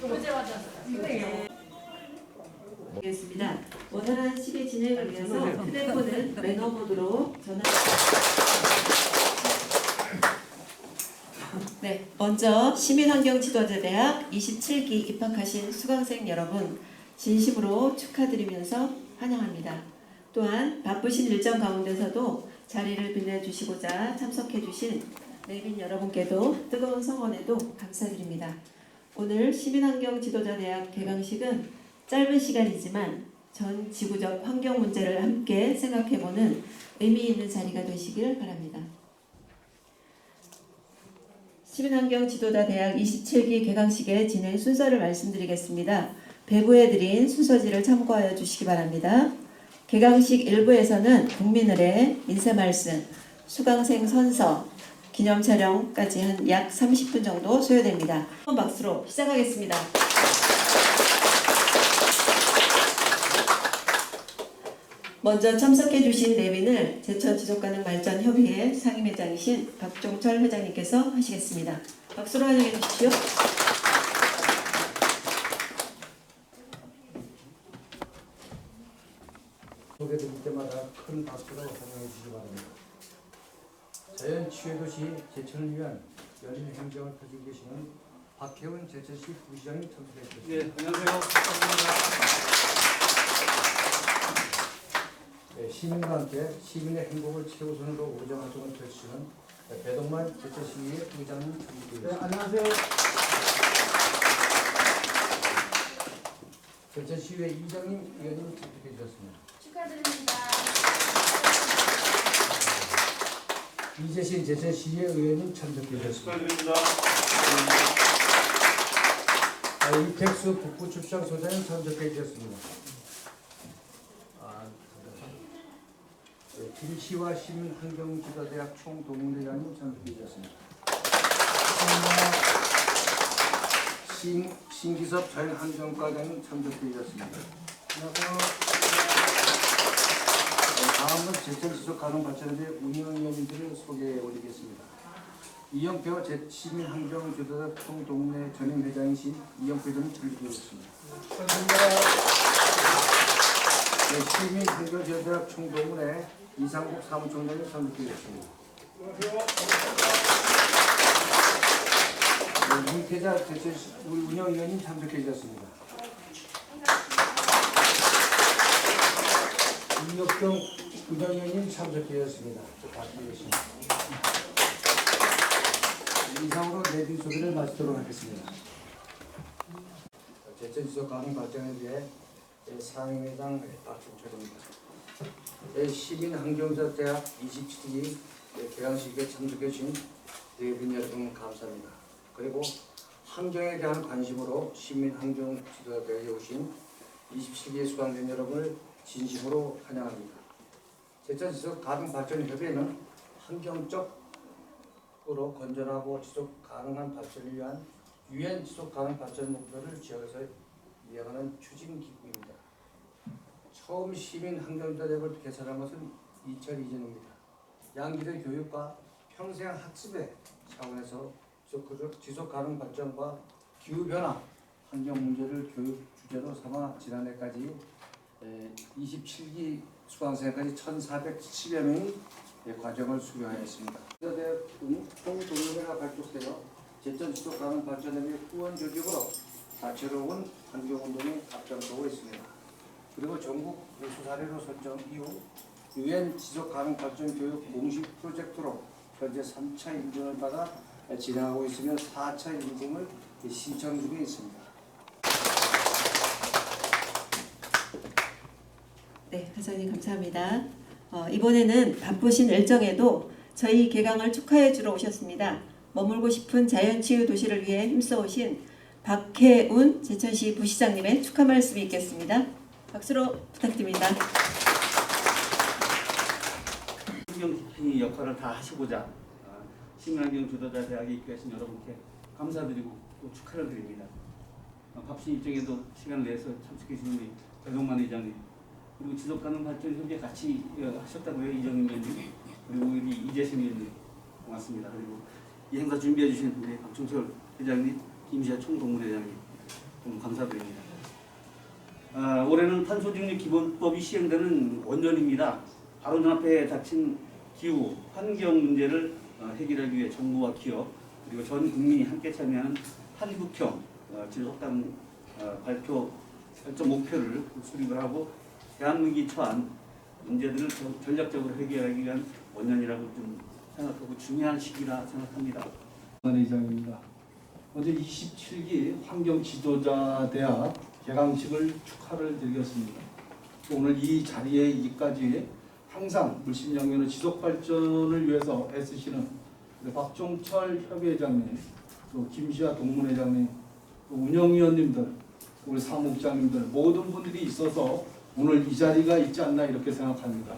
어제 맞았어요. 겠습니다. 원활한 시계 진행을 위해서 휴대폰은 매너 모드로 전화. 네, 먼저 시민환경지도자대학 27기 입학하신 수강생 여러분 진심으로 축하드리면서 환영합니다. 또한 바쁘신 일정 가운데서도 자리를 빛내주시고자 참석해주신 내빈 여러분께도 뜨거운 성원에도 감사드립니다. 오늘 시민환경 지도자대학 개강식은 짧은 시간이지만 전 지구적 환경 문제를 함께 생각해보는 의미 있는 자리가 되시길 바랍니다. 시민환경 지도자 대학 27기 개강식의 진행 순서를 말씀드리겠습니다. 배부해드린 순서지를 참고하여 주시기 바랍니다. 개강식 1부에서는 국민을의 인사 말씀, 수강생 선서, 기념 촬영까지 한 약 30분 정도 소요됩니다. 한 박수로 시작하겠습니다. 먼저 참석해 주신 내빈을 제천 지속가능 발전 협의회 상임회장이신 박종철 회장님께서 하시겠습니다. 박수로 환영해 주십시오. 소개드릴 때마다 큰 박수로 환영해 주시기 바랍니다. 자연 치유 도시 제천을 위한 열린 행정을 펼치고 계시는 박혜원 제천시 부시장님 참석해 주셨습니다. 예, 안녕하세요. 네, 시민과 함께 시민의 행복을 최우선으로 우정 활동을 펼치시는 배동만 제천시의 부장님 네, 참석해 안녕하세요. 제천시의 이장님 의원님 참석해 주셨습니다. 축하드립니다. 이재신 제천시의 의원님 참석해 주셨습니다. 축하드립니다. 아, 이택수 북부출장 소장님 참석해 주셨습니다. 아, 네, 김시화 시민환경지도대학 총동문회장님 참석해 주셨습니다. 신, 신기섭 자연환경과장님 참석해 주셨습니다. 안녕하세요. 네, 다음은 제천지속 가능 발전에 대해 운영위원님들을 소개해 드리겠습니다. 이영표 제 시민 환경 주도자 총동네 전임 회장이신 이영표 전 참석해주셨습니다. 네, 시민 환경 주도자 총동문회 이상국 사무총장님 참석해주셨습니다. 네, 윤태자 제천 우리 운영위원님 참석해 주셨습니다. 이혁경 운영위원님 참석해주셨습니다. 저 바뀌겠습니다. 이상으로 내빈 소개를 마치도록 하겠습니다. 제천 지속 가능 발전에 대해 상임회장 박종철입니다. 시민환경자대학 27기 개강식에 참석해 주신 내빈 여러분 감사합니다. 그리고 환경에 대한 관심으로 시민환경지도자대에 오신 27기 수강생 여러분을 진심으로 환영합니다. 제천 지속 가능 발전 협의회는 환경적 으로 건전하고 지속 가능한 발전을 위한 유엔 지속 가능 발전 목표를 지역에서 이행하는 추진 기구입니다. 처음 시민 환경자력을 개설한 것은 2002년입니다. 양기대 교육과 평생 학습의 차원에서 지속, 지속 가능 발전과 기후 변화 환경 문제를 교육 주제로 삼아 지난해까지 27기 수강생까지 1,410여 명이 예, 과정을 수료하였습니다. 대학 총동문회가 발족되어 제천 지속 가능 발전을 위해 후원 조직으로 다채로운 환경운동에 앞장서고 있습니다. 그리고 전국 우수 사례로 선정 이후 유엔 지속 가능 발전 교육 공식 프로젝트로 현재 3차 인증을 받아 진행하고 있으며 4차 인증을 신청 중에 있습니다. 네, 회장님 감사합니다. 어, 이번에는 바쁘신 일정에도 저희 개강을 축하해 주러 오셨습니다. 머물고 싶은 자연치유 도시를 위해 힘써오신 박혜운 제천시 부시장님의 축하 말씀이 있겠습니다. 박수로 부탁드립니다. 환경 역할을 다 하시고자 아, 시민환경 주도자 대학에 입교하신 여러분께 감사드리고 또 축하를 드립니다. 아, 바쁘신 일정에도 시간을 내서 참석해 주신 우리 배동만 회장님 그리고 지속가능 발전 협의에 같이 어, 하셨다고요 이정임 위원님 그리고 우리 이재심 위원님 고맙습니다. 그리고 이 행사 준비해 주신 우리 박종철 회장님, 김시아 총동문회장님 좀 감사드립니다. 아, 올해는 탄소중립 기본법이 시행되는 원년입니다. 바로 눈앞에 닥친 기후, 환경 문제를 어, 해결하기 위해 정부와 기업 그리고 전 국민이 함께 참여하는 한국형 어, 지속당 어, 발표 설정 목표를 수립을 하고 대한민국이 처한 문제들을 전- 전략적으로 해결하기 위한 원년이라고 좀 생각하고 중요한 시기라 생각합니다. 의장입니다. 어제 27기 환경지도자대학 개강식을 축하를 드리겠습니다. 오늘 이 자리에 이기까지 항상 물심양면의 지속 발전을 위해서 애쓰시는 박종철 협의회장님, 또 김시아 동문회장님, 또 운영위원님들, 우리 사무국장님들 모든 분들이 있어서 오늘 이 자리가 있지 않나 이렇게 생각합니다.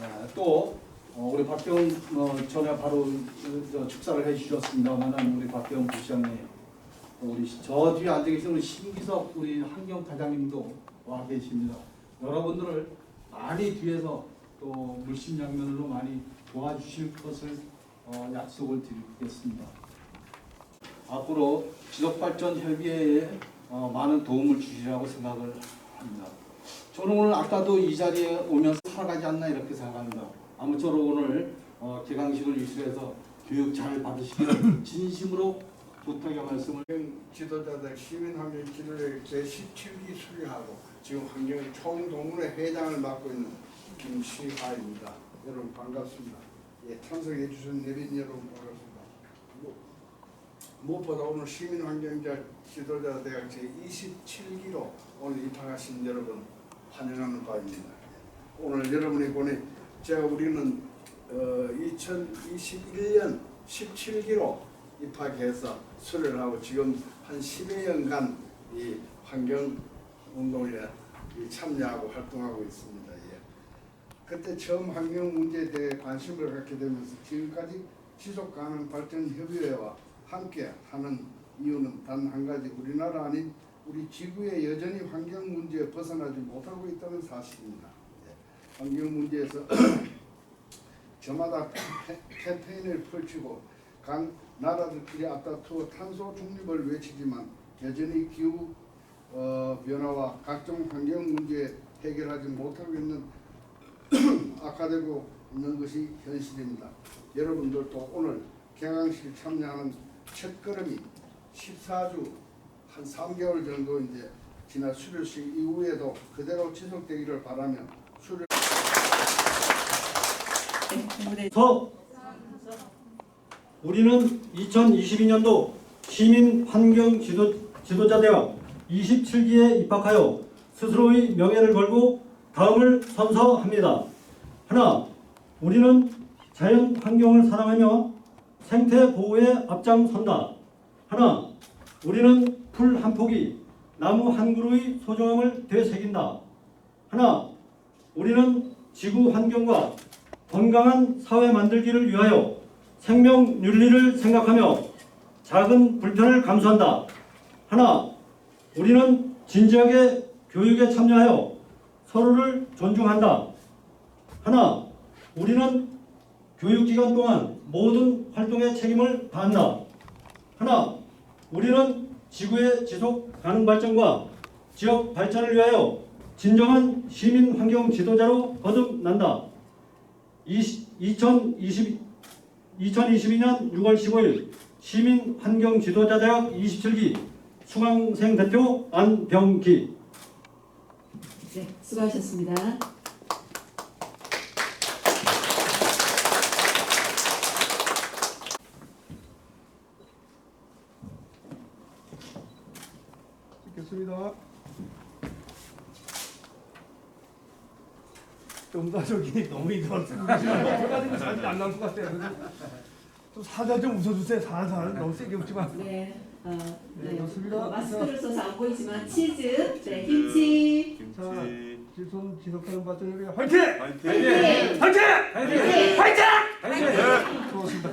아, 또 어, 우리 박경 어, 전에 바로 그, 저 축사를 해주셨습니다만은 우리 박경 부시장님 또 우리 저 뒤에 앉아 계신 우리 신기석 우리 환경 과장님도 와 계십니다. 여러분들을 많이 뒤에서 또 물심양면으로 많이 도와주실 것을 어, 약속을 드리겠습니다. 앞으로 지속발전 협의회에 어, 많은 도움을 주시라고 생각을 합니다. 저는 오늘 아까도 이 자리에 오면서 살아가지 않나 이렇게 생각합니다. 아무쪼록 오늘 어, 개강식을 위수해서 교육 잘 받으시기를 진심으로 부탁의 말씀을 지도자들 시민환경 지도를 제17기 수료하고 지금 환경 총동문회 회장을 맡고 있는 김시하입니다. 여러분 반갑습니다. 예, 참석해 주신 내린 여러분 반갑습니다. 무- 무엇보다 오늘 시민환경자 지도자 대학 제27기로 오늘 입학하신 여러분 환영하는 바입니다. 오늘 여러분이 보니 제가 우리는 어, 2021년 17기로 입학해서 수료를 하고 지금 한 10여 년간 이 환경 운동에 이 참여하고 활동하고 있습니다. 예. 그때 처음 환경 문제에 대해 관심을 갖게 되면서 지금까지 지속 가능 발전 협의회와 함께 하는 이유는 단 한 가지 우리나라 아닌 우리 지구에 여전히 환경 문제에 벗어나지 못하고 있다는 사실입니다. 예. 환경 문제에서 저마다 캠페- 캠페인을 펼치고 각 나라들끼리 앞다투어 탄소 중립을 외치지만 여전히 기후 어, 변화와 각종 환경 문제 해결하지 못하고 있는 악화되고 있는 것이 현실입니다. 여러분들도 오늘 개강식 참여하는 첫걸음이 14주 한 3개월 정도 이제 지난 수료식 이후에도 그대로 지속되기를 바라며 수료 네, 서 우리는 2022년도 시민 환경 지도, 지도자 대학 27기에 입학하여 스스로의 명예를 걸고 다음을 선서합니다. 하나, 우리는 자연 환경을 사랑하며 생태 보호에 앞장선다. 하나, 우리는 풀한 포기, 나무 한 그루의 소중함을 되새긴다. 하나, 우리는 지구 환경과 건강한 사회 만들기를 위하여 생명 윤리를 생각하며 작은 불편을 감수한다. 하나, 우리는 진지하게 교육에 참여하여 서로를 존중한다. 하나, 우리는 교육기간 동안 모든 활동의 책임을 다한다. 하나, 우리는 지구의 지속 가능 발전과 지역 발전을 위하여 진정한 시민 환경 지도자로 거듭난다. 2020, 2022년 6월 15일 시민 환경 지도자 대학 27기 수강생 대표 안병기 네, 수고하셨습니다. 찍겠습니다. 정다적이 너무 이상해가지고 사진 안 나올 것 같아요. 그래서 좀 살살 좀 웃어주세요. 살살 너무 세게 웃지 마. 네, 어, 네, 네. 좋습니다. 어, 마스크를 써서 안 보이지만 치즈, 네, 김치, 자, 지손 지속하는 발전을 위해 화이팅! 네. 화이팅! 화이팅! 화이팅! 좋습니다.